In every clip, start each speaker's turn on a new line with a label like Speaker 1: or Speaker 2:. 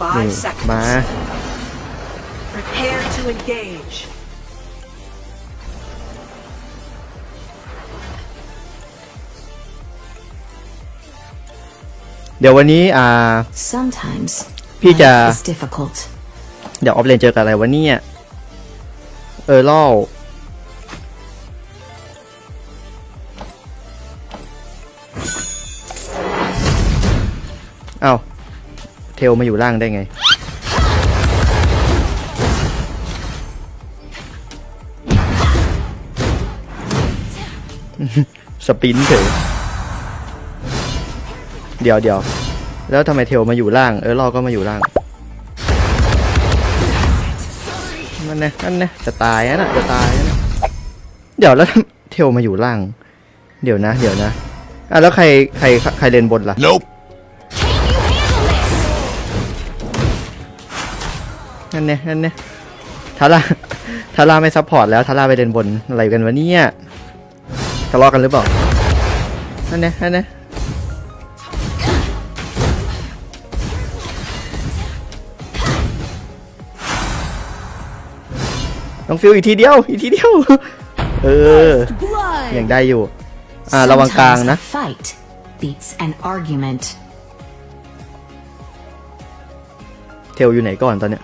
Speaker 1: deployed in
Speaker 2: นี่
Speaker 1: five seconds.
Speaker 2: มา
Speaker 1: Prepare to engage.
Speaker 2: เดี๋ยววันนี้อ่า
Speaker 3: Sometimes
Speaker 2: Pija.
Speaker 3: life is difficult.
Speaker 2: เดี๋ยวออฟเลนเจอกับอะไรวะเนี่ยเออล่อเอ้า เทลมาอยู่ล่างได้ไง สปินเถอะเดี๋ยวเดี๋ยวแล้วทำไมเทลมาอยู่ล่าง เออลอก็มาอยู่ล่างนั่นนะนั่นนะจะตายนะจะตายนะเดี๋ยวแล้วเทลมาอยู่ล่าง เดี๋ยวนะ เดี๋ยวนะอะแล้วใครใครใครเลนบนล่ะ
Speaker 4: Nope.
Speaker 2: นั่นเนี่ยนั่นเนี่ยทาร่าทาร่าไม่ซัพพอร์ตแล้วทาร่าไปเลนบนอะไรกันวะเนี่ยทะเลาะกันหรือเปล่านั่นเนี่ยนั่นเนี่ยต้องฟิลอีกทีเดียวอีกทีเดียว เออยังได้อยู่ อ่าระวังกลาง
Speaker 3: Sometimes
Speaker 2: นะ
Speaker 3: a fight beats an argument.
Speaker 2: เทลอยู่ไหนก่อนตอนเนี้ย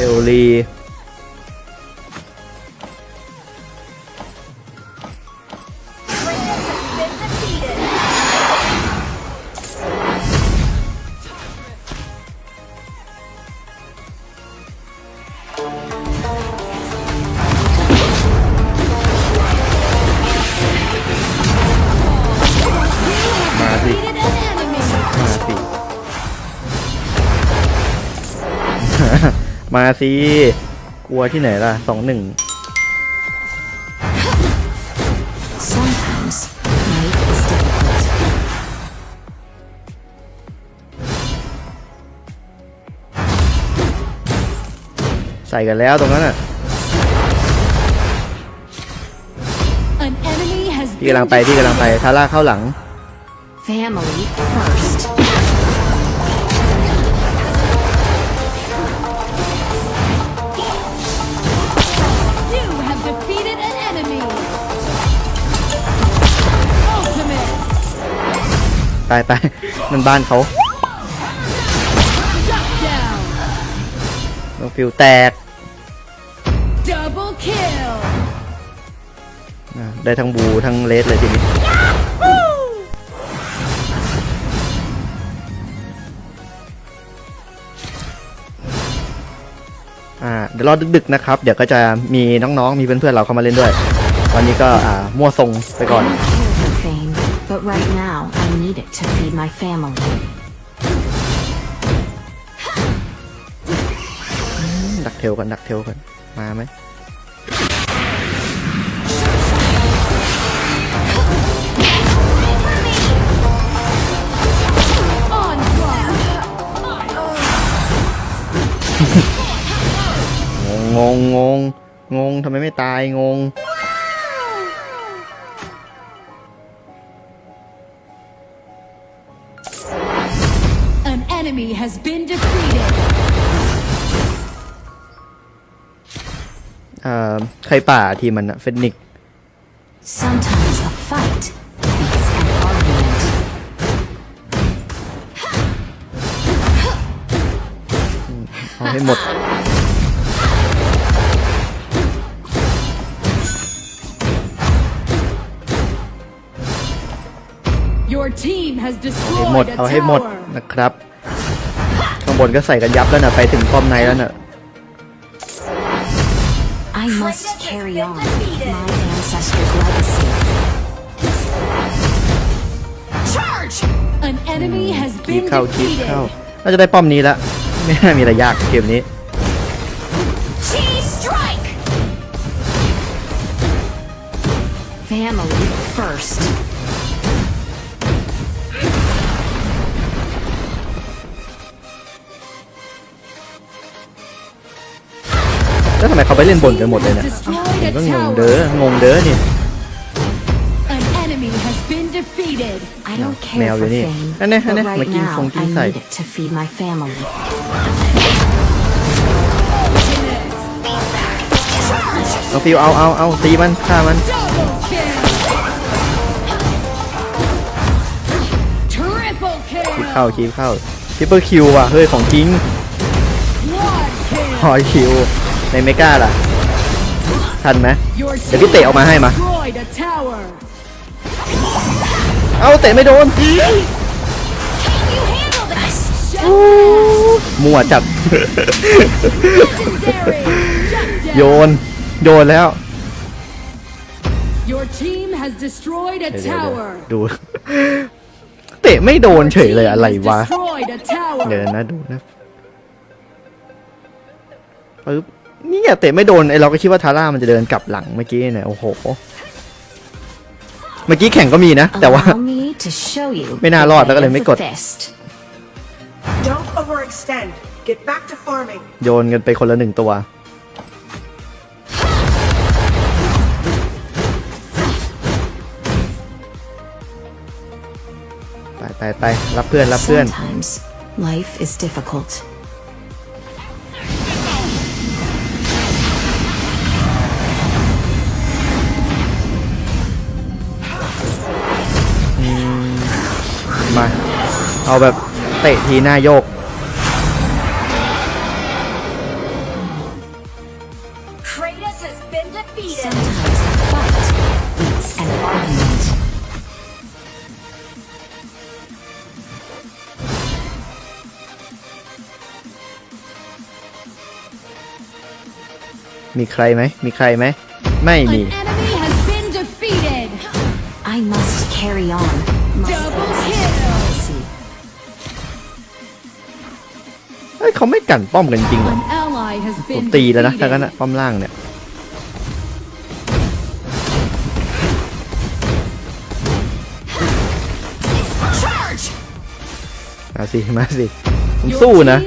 Speaker 2: เอลลี มาสิกลัวที่ไหนล่ะสองหนึ่ง
Speaker 3: Sometimes life is difficult.
Speaker 2: ใส่กันแล้วตรงนั้นอะ
Speaker 5: An enemy has
Speaker 2: พี่กำลังไปพี่กำลังไปทาร่าเข้าหลัง
Speaker 3: Family first.
Speaker 2: ไปไปมันบ้านเขา
Speaker 5: โน
Speaker 2: ฟิวแตกได้ทั้งบูทั้งเลสเลยทีนี้อ่าเดี๋ยวรอดึกๆนะครับ เดี๋ยวก็จะมีน้องๆ มีเพื่อนๆ เราเข้ามาเล่นด้วย วันนี้ก็อ่ามั่วทรงไปก่อน
Speaker 3: Care for fame, but right now I need it to feed my family.
Speaker 2: ดักเทลกันดักเทลกันมา
Speaker 5: enemy has been defeated.
Speaker 2: เอ่อใครป่าทีมมันอะเฟนิก
Speaker 3: Sometimes a fight beats an argument.
Speaker 2: เอาให้หมด
Speaker 5: Your team has
Speaker 2: ให้หมด
Speaker 5: destroyed a
Speaker 2: เอาให้หมด
Speaker 5: tower.
Speaker 2: นะครับข้าง บนก็ใส่กันยับแล้วนะไปถึงป้อมในแล้วนะ
Speaker 3: I must carry on my ancestors' legacy.
Speaker 5: Charge! An enemy has
Speaker 2: คีบ
Speaker 5: been
Speaker 2: เข้าคีบ
Speaker 5: defeated.
Speaker 2: เข้าน่าจะได้ป้อมนี้ละไม่น่ามีอะไรยากเกมนี้
Speaker 5: She strike!
Speaker 3: Family first.
Speaker 2: ไมเขาไปเล่นบนกันหมดเลยเนี่ย
Speaker 5: Destroyed
Speaker 2: ผม
Speaker 5: a
Speaker 2: ก็งง
Speaker 5: tower.
Speaker 2: เด้องงเด้อนี่
Speaker 5: An enemy has been defeated.
Speaker 3: I don't care
Speaker 2: Mèo
Speaker 3: for
Speaker 2: vậy nè.
Speaker 3: fame,
Speaker 2: Anh nè, anh
Speaker 3: but
Speaker 2: nè,
Speaker 3: right
Speaker 2: mà kim
Speaker 3: now
Speaker 2: phong kim
Speaker 3: I
Speaker 2: xài.
Speaker 3: need it to feed my family.
Speaker 2: น้องฟิวเอาเอาเอาตีมันฆ่ามัน
Speaker 5: Double kill. Triple
Speaker 2: คีบ
Speaker 5: kill.
Speaker 2: เข้าคีบเข้าทิปเปอร์คิวว่ะเฮ้ยของจริง
Speaker 5: Quad
Speaker 2: ฮอยคิว ในเมกาล่ะ ทันไหม
Speaker 5: Your
Speaker 2: เดี๋ยวพี่เตะออกมาให้มา
Speaker 5: destroyed a tower.
Speaker 2: เอาเตะไม่โดนมั่วจับ
Speaker 5: Legendary. Shut
Speaker 2: โย
Speaker 5: down.
Speaker 2: นโยนแล้ว
Speaker 5: Your team has destroyed a
Speaker 2: เดี๋ยวๆ
Speaker 5: tower.
Speaker 2: ๆดู เตะไม่โดนเฉยเลย
Speaker 5: Team
Speaker 2: อะไร
Speaker 5: has
Speaker 2: วะ
Speaker 5: Destroyed a tower.
Speaker 2: เดี๋ยวนะดูนะปึ๊บ เนี่ยเตะไม่โดนไอเราก็คิดว่าทาร่ามันจะเดินกลับหลังเมื่อกี้เนี่ยโอ้โห เมื่อกี้แข่งก็มีนะ แต่ว่า
Speaker 3: Allow me to show you
Speaker 2: ไม่น่ารอด
Speaker 3: the
Speaker 2: แล้วก็เลย
Speaker 3: way
Speaker 2: ไม่
Speaker 3: of
Speaker 2: ก
Speaker 3: the
Speaker 2: ด
Speaker 3: fist.
Speaker 1: Don't overextend. Get back to farming.
Speaker 2: โยนกันไปคนละหนึ่งตัวไปไปไปรับเพื่อนรับเพื่อน เอาแบบเตะทีหน้าโยก
Speaker 5: Kratos has been defeated.
Speaker 3: Sometimes a fight beats an argument.
Speaker 2: มีใครไหม มีใครไหม ไม่มี
Speaker 5: An enemy has been defeated.
Speaker 3: I must carry on.
Speaker 2: ฮ้ยเขาไม่กันป้อมกันจริงเหรอ
Speaker 5: An ally has
Speaker 2: ผม
Speaker 5: been
Speaker 2: ตีแล้วนะถ้างั้น
Speaker 5: defeated.
Speaker 2: อะป้อมล่างเนี่ยมาสิมาสิผม
Speaker 5: Your
Speaker 2: สู้นะ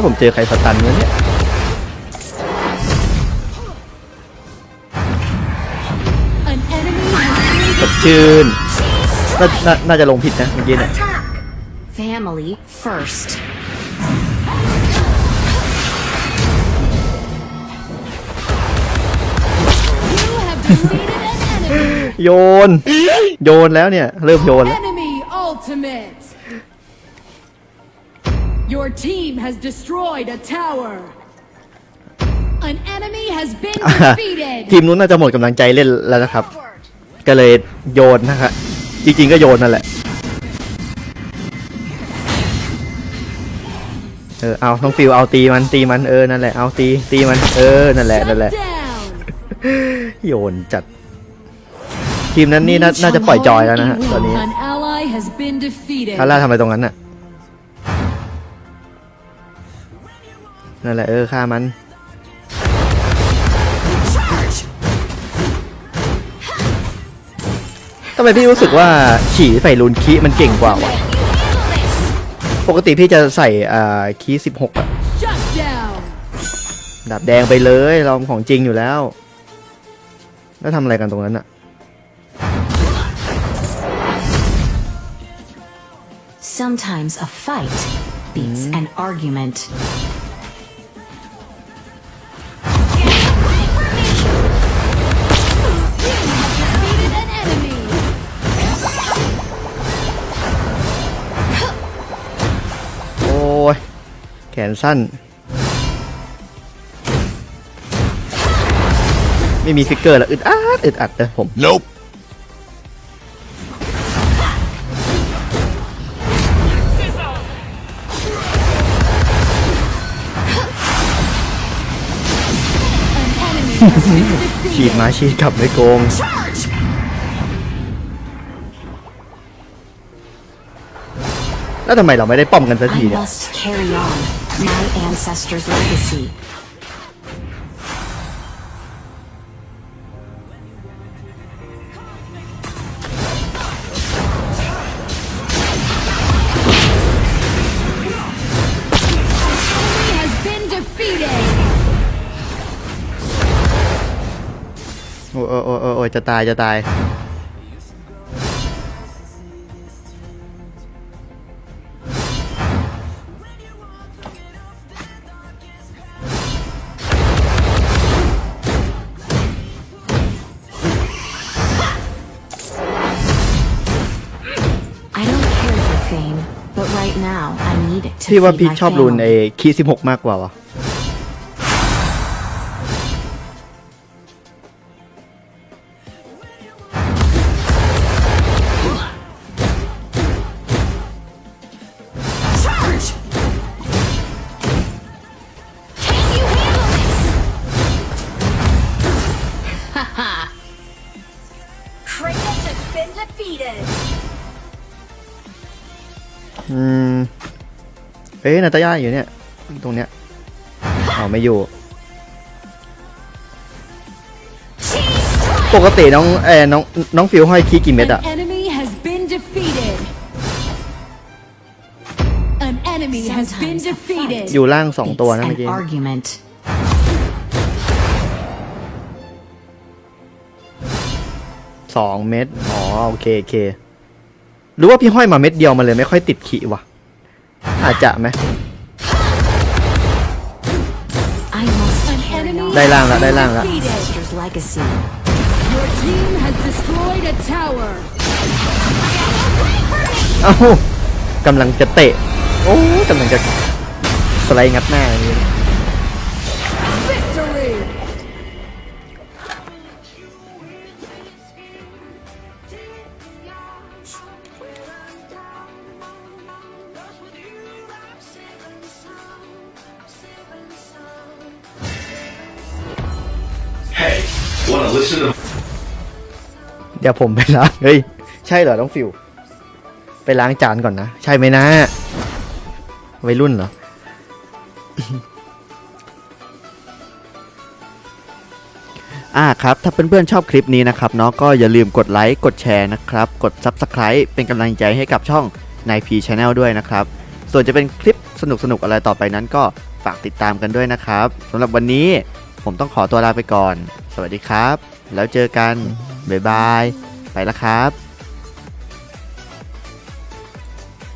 Speaker 2: ถ้าผมเจอใครสตันวะเนี่ย
Speaker 5: An enemy has
Speaker 2: สดชื่นนานาน่าจะลงผิดนะเมื่อกี้เนี่ย
Speaker 1: Attack!
Speaker 3: Family first.
Speaker 5: you have defeated an enemy.
Speaker 2: โยน โยนแล้วเนี่ย เริ่มโยนแล้ว
Speaker 5: Enemy ultimate. Your team has destroyed a tower. An enemy has been
Speaker 2: ที
Speaker 5: defeated.
Speaker 2: มนู้นน่าจะหมดกำลังใจเล่นแล้วนะครับ ก็เลยโยนนะครับจริงๆก็โยนนั่นแหละ เออ เอาน้องฟิวเอาตีมันตีมันเออ นั่นแหละ เอาตีตีมันเออ นั่นแหละ นั่นแหละ
Speaker 5: Shut down.
Speaker 2: โยนจัด ทีมนั้นนี่น่าน่าจะปล่อยจอยแล้วนะฮะตอนนี้
Speaker 5: An ally has been defeated.
Speaker 2: คาร่าทำอะไรตรงนั้นน่ะ นั่นแหละเออฆ่ามันทำไมพี่รู้สึกว่าฉี่ใส่ลูนคีมันเก่งกว่าวะปกติพี่จะใส่อ่าคีสิบหกอะดาบแดงไปเลยเราของจริงอยู่แล้ว แล้วทำอะไรกันตรงนั้นอะ แขนสั้น ไม่มีฟิกเกอร์ละอึดอัดอึดอัดเลยผม
Speaker 4: nope.
Speaker 2: ฉีดมาฉีดกลับไม่โกง แล้วทำไมเราไม่ได้ป้อมกันสัก
Speaker 3: I
Speaker 2: ทีเนี่ย
Speaker 3: must carry on my ancestors' legacy.
Speaker 5: He has been defeated.
Speaker 2: โอ้ยโอ้ยโอ้ยโอ้ยโอ้ยจะตายจะตาย พี่ว่า
Speaker 3: feed
Speaker 2: พี่
Speaker 3: my
Speaker 2: ชอบรูน
Speaker 3: family.
Speaker 2: ไอ้คีสิบหกมากกว่าวะ
Speaker 5: Kratos has been defeated.
Speaker 2: อืม เอ๊ะนาตาย่าอยู่เนี่ย ตรงเนี้ยอ๋อไม่อยู่ ปกติน้องเอ้น้องน้องฟิวห้อยคีกี่เม็ด
Speaker 5: An
Speaker 2: อะ
Speaker 5: enemy has been defeated. An enemy has been
Speaker 3: Sometimes a
Speaker 5: defeated.
Speaker 2: อยู่ล่างสองตัวนะ
Speaker 3: It's
Speaker 2: เมื่อ
Speaker 3: an
Speaker 2: กี้
Speaker 3: argument.
Speaker 2: สองเม็ดอ๋อโอเคโอเคหรือว่าพี่ห้อยมาเม็ดเดียวมันเลยไม่ค่อยติดขีวะ อาจจะไหม
Speaker 3: I must
Speaker 5: An
Speaker 3: carry
Speaker 5: enemy
Speaker 3: on
Speaker 2: ได้ล่างละได้ล่างละ
Speaker 5: defeated.
Speaker 3: ancestors' legacy.
Speaker 5: Your team has destroyed a tower.
Speaker 2: เอ้ากำลังจะเตะ โอ้กำลังจะสไลด์งัดหน้าอย่างนี้ เดี๋ยวผมไปล้างเฮ้ย ใช่เหรอต้องฟิว ไปล้างจานก่อนนะ ใช่ไหมนะวัยรุ่นเหรอ
Speaker 4: อ่าครับ ถ้าเพื่อนๆชอบคลิปนี้นะครับเนาะก็อย่าลืมกดไลค์ กดแชร์นะครับ กด Subscribe เป็นกำลังใจให้กับช่องนายพีช Channel ด้วยนะครับ ส่วนจะเป็นคลิปสนุกๆ อะไรต่อไปนั้นก็ฝากติดตามกันด้วยนะครับสำหรับวันนี้ผมต้องขอตัวลาไปก่อน สวัสดีครับ แล้วเจอกัน บ๊ายบาย ไปแล้วครับ